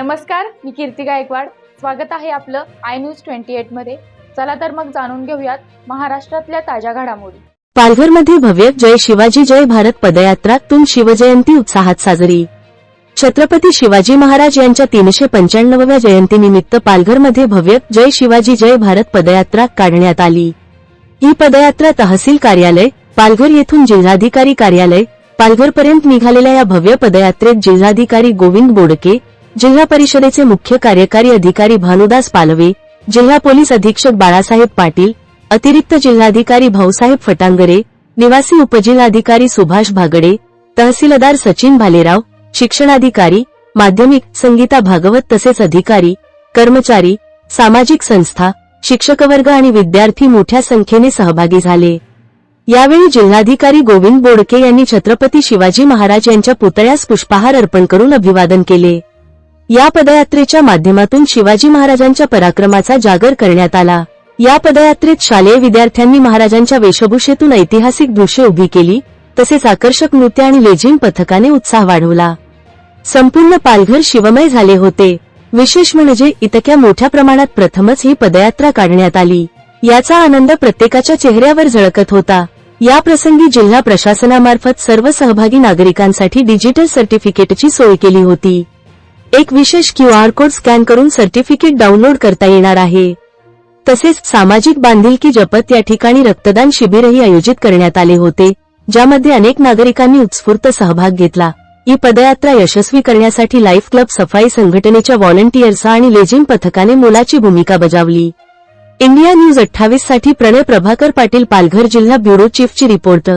नमस्कार मी कीर्ती गायकवाड. स्वागत आहे आपलं आय न्यूज ट्वेंटी एटमध्ये. चला तर मग जाणून घेऊयात महाराष्ट्रातल्या ताज्या घडामोडी. पालघरमध्ये भव्य जय शिवाजी जय भारत पदयात्रातून शिवजयंती उत्साहात साजरी. छत्रपती शिवाजी महाराज यांच्या तीनशे पंच्याण्णवव्या जयंतीनिमित्त पालघरमध्ये भव्य जय शिवाजी जय भारत पदयात्रा काढण्यात आली. ही पदयात्रा तहसील कार्यालय पालघर येथून जिल्हाधिकारी कार्यालय पालघरपर्यंत निघालेल्या या भव्य पदयात्रेत जिल्हाधिकारी गोविंद बोडके जिल्हा परिषदेचे मुख्य कार्यकारी अधिकारी भानुदास पालवे जिल्हा पोलीस अधीक्षक बाळासाहेब पाटील अतिरिक्त जिल्हाधिकारी भाऊसाहेब फटांगरे निवासी उपजिल्हाधिकारी सुभाष भागडे तहसीलदार सचिन भालेराव शिक्षणाधिकारी माध्यमिक संगीता भागवत तसेच अधिकारी कर्मचारी सामाजिक संस्था शिक्षकवर्ग आणि विद्यार्थी मोठ्या संख्येने सहभागी झाले. यावेळी जिल्हाधिकारी गोविंद बोडके यांनी छत्रपती शिवाजी महाराज यांच्या पुतळ्यास पुष्पहार अर्पण करून अभिवादन केले. या पदयात्रेच्या माध्यमातून शिवाजी महाराजांच्या पराक्रमाचा जागर करण्यात आला. या पदयात्रेत शालेय विद्यार्थ्यांनी महाराजांच्या वेशभूषेतून ऐतिहासिक दृश्य उभी केली तसेच आकर्षक नृत्य आणि लेझिम पथकाने उत्साह वाढवला. संपूर्ण पालघर शिवमय झाले होते. विशेष म्हणजे इतक्या मोठ्या प्रमाणात प्रथमच ही पदयात्रा काढण्यात आली. याचा आनंद प्रत्येकाच्या चेहऱ्यावर झळकत होता. या प्रसंगी जिल्हा प्रशासनामार्फत सर्व सहभागी नागरिकांसाठी डिजिटल सर्टिफिकेटची सोय केली होती. एक विशेष क्यू आर कोड स्कॅन करून सर्टिफिकेट डाउनलोड करता येणार आहे. तसेच सामाजिक बांधिलकी जपत या ठिकाणी रक्तदान शिबिरही आयोजित करण्यात आले होते ज्यामध्ये अनेक नागरिकांनी उत्स्फूर्त सहभाग घेतला. ही पदयात्रा यशस्वी करण्यासाठी लाईफ क्लब सफाई संघटनेच्या व्हॉलंटियर्स आणि लेझिम पथकाने मोलाची भूमिका बजावली. इंडिया न्यूज अठ्ठावीससाठी प्रणय प्रभाकर पाटील पालघर जिल्हा ब्युरो चीफची रिपोर्ट